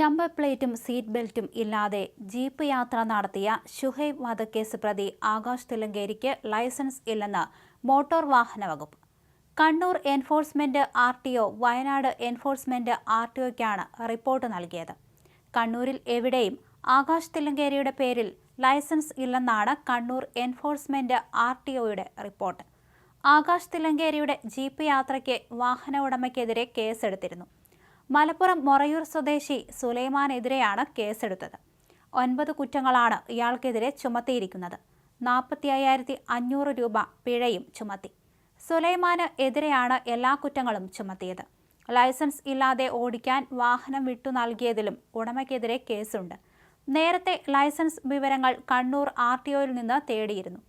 Number പ്ലേറ്റും seat ബെൽറ്റും ഇല്ലാതെ jeep യാത്ര നടത്തിയ ഷുഹൈബ് വധക്കേസ് പ്രതി ആകാശ് തിലങ്കേരിക്ക് ലൈസൻസ് ഇല്ലെന്ന് മോട്ടോർ വാഹന വകുപ്പ്. Kannur enforcement R T O Wayanad enforcement R T ഒക്കാണ് report നൽകിയത്. കണ്ണൂരിൽ എവിടെയും ആകാശ് തിലങ്കേരിയുടെ പേരിൽ ലൈസൻസ് ഇല്ലെന്നാണ് കണ്ണൂർ എൻഫോഴ്സ്മെന്റ് ആർ ടി ഒയുടെ റിപ്പോർട്ട്. ആകാശ് തിലങ്കേരിയുടെ ജീപ്പ് യാത്രയ്ക്ക് വാഹന ഉടമയ്ക്കെതിരെ കേസെടുത്തിരുന്നു. മലപ്പുറം മൊറയൂർ സ്വദേശി സുലൈമാനെതിരെയാണ് കേസെടുത്തത്. ഒൻപത് കുറ്റങ്ങളാണ് ഇയാൾക്കെതിരെ ചുമത്തിയിരിക്കുന്നത്. നാൽപ്പത്തി അയ്യായിരത്തി അഞ്ഞൂറ് രൂപ പിഴയും ചുമത്തി. സുലൈമാന് എതിരെയാണ് എല്ലാ കുറ്റങ്ങളും ചുമത്തിയത്. ലൈസൻസ് ഇല്ലാതെ ഓടിക്കാൻ വാഹനം വിട്ടു നൽകിയതിലും ഉടമയ്ക്കെതിരെ കേസുണ്ട്. നേരത്തെ ലൈസൻസ് വിവരങ്ങൾ കണ്ണൂർ ആർ ടി ഒയിൽ നിന്ന് തേടിയിരുന്നു.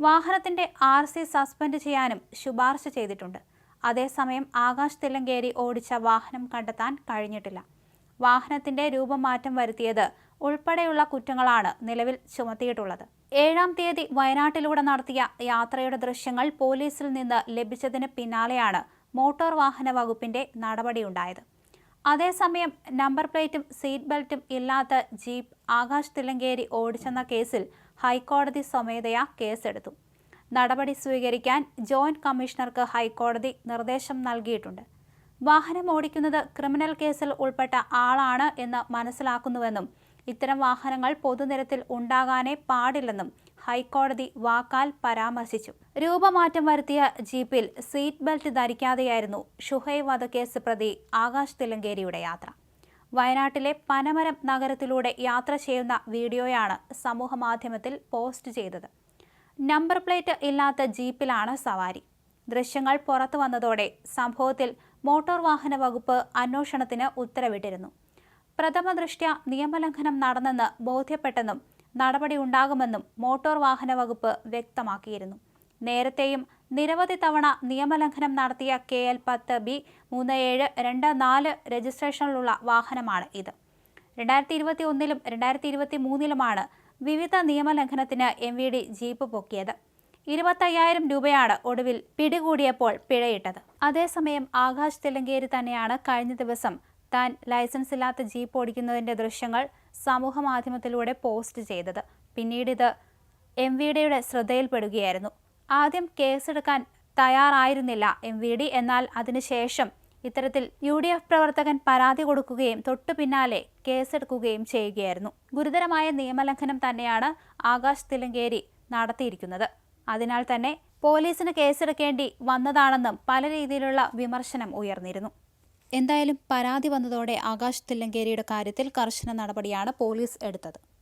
വാഹനത്തിന്റെ ആർ സി സസ്പെൻഡ് ചെയ്യാനും ശുപാർശ ചെയ്തിട്ടുണ്ട്. അതേസമയം ആകാശ് തില്ലങ്കേരി ഓടിച്ച വാഹനം കണ്ടെത്താൻ കഴിഞ്ഞിട്ടില്ല. വാഹനത്തിന്റെ രൂപമാറ്റം വരുത്തിയത് ഉൾപ്പെടെയുള്ള കുറ്റങ്ങളാണ് നിലവിൽ ചുമത്തിയിട്ടുള്ളത്. ഏഴാം തീയതി വയനാട്ടിലൂടെ നടത്തിയ യാത്രയുടെ ദൃശ്യങ്ങൾ പോലീസിൽ നിന്ന് ലഭിച്ചതിന് പിന്നാലെയാണ് മോട്ടോർ വാഹന വകുപ്പിന്റെ നടപടിയുണ്ടായത്. അതേസമയം നമ്പർ പ്ലേറ്റും സീറ്റ് ബെൽറ്റും ഇല്ലാത്ത ജീപ്പ് ആകാശ് തില്ലങ്കേരി ഓടിച്ചെന്ന കേസിൽ ഹൈക്കോടതി സ്വമേധയാ കേസെടുത്തു. നടപടി സ്വീകരിക്കാൻ ജോയിന്റ് കമ്മീഷണർക്ക് ഹൈക്കോടതി നിർദ്ദേശം നൽകിയിട്ടുണ്ട്. വാഹനം ഓടിക്കുന്നത് ക്രിമിനൽ കേസിൽ ഉൾപ്പെട്ട ആളാണ് എന്ന് മനസ്സിലാക്കുന്നുവെന്നും ഇത്തരം വാഹനങ്ങൾ പൊതുനിരത്തിൽ ഉണ്ടാകാനേ പാടില്ലെന്നും ഹൈക്കോടതി വാക്കാൽ പരാമർശിച്ചു. രൂപമാറ്റം വരുത്തിയ ജീപ്പിൽ സീറ്റ് ബെൽറ്റ് ധരിക്കാതെയായിരുന്നു ഷുഹൈ വധക്കേസ് പ്രതി ആകാശ് തിലങ്കേരിയുടെ യാത്ര. വയനാട്ടിലെ പനമരം നഗരത്തിലൂടെ യാത്ര ചെയ്യുന്ന വീഡിയോയാണ് സമൂഹമാധ്യമത്തിൽ പോസ്റ്റ് ചെയ്തത്. നമ്പർ പ്ലേറ്റ് ഇല്ലാത്ത ജീപ്പിലാണ് സവാരി. ദൃശ്യങ്ങൾ പുറത്തു വന്നതോടെ സംഭവത്തിൽ മോട്ടോർ വാഹന വകുപ്പ് അന്വേഷണത്തിന് ഉത്തരവിട്ടിരുന്നു. പ്രഥമ ദൃഷ്ട്യ നിയമലംഘനം നടന്നെന്ന് ബോധ്യപ്പെട്ടെന്നും നടപടി ഉണ്ടാകുമെന്നും മോട്ടോർ വാഹന വകുപ്പ് വ്യക്തമാക്കിയിരുന്നു. നേരത്തെയും നിരവധി തവണ നിയമലംഘനം നടത്തിയ കെ എൽ പത്ത് ബി മൂന്ന് ഏഴ് രണ്ട് നാല് രജിസ്ട്രേഷനിലുള്ള വാഹനമാണ് ഇത്. രണ്ടായിരത്തി ഇരുപത്തി ഒന്നിലും രണ്ടായിരത്തി ഇരുപത്തി മൂന്നിലുമാണ് വിവിധ നിയമലംഘനത്തിന് എം വി ഡി ജീപ്പ് പൊക്കിയത്. ഇരുപത്തയ്യായിരം രൂപയാണ് ഒടുവിൽ പിടികൂടിയപ്പോൾ പിഴയിട്ടത്. അതേസമയം ആകാശ് തെലങ്കേരി തന്നെയാണ് കഴിഞ്ഞ ദിവസം താൻ ലൈസൻസ് ഇല്ലാത്ത ജീപ്പ് ഓടിക്കുന്നതിന്റെ ദൃശ്യങ്ങൾ സമൂഹ മാധ്യമത്തിലൂടെ പോസ്റ്റ് ചെയ്തത്. പിന്നീട് ഇത് എം വി ഡിയുടെ ശ്രദ്ധയിൽപ്പെടുകയായിരുന്നു. ആദ്യം കേസെടുക്കാൻ തയ്യാറായിരുന്നില്ല എം വി ഡി എന്നാൽ അതിനുശേഷം ഇത്തരത്തിൽ യു ഡി എഫ് പ്രവർത്തകൻ പരാതി കൊടുക്കുകയും തൊട്ടു പിന്നാലെ കേസെടുക്കുകയും ചെയ്യുകയായിരുന്നു. ഗുരുതരമായ നിയമലംഘനം തന്നെയാണ് ആകാശ് തിലങ്കേരി നടത്തിയിരിക്കുന്നത്. അതിനാൽ തന്നെ പോലീസിന് കേസെടുക്കേണ്ടി വന്നതാണെന്നും പല രീതിയിലുള്ള വിമർശനം ഉയർന്നിരുന്നു. എന്തായാലും പരാതി വന്നതോടെ ആകാശ് തില്ലങ്കേരിയുടെ കാര്യത്തിൽ കർശന നടപടിയാണ് പോലീസ് എടുത്തത്.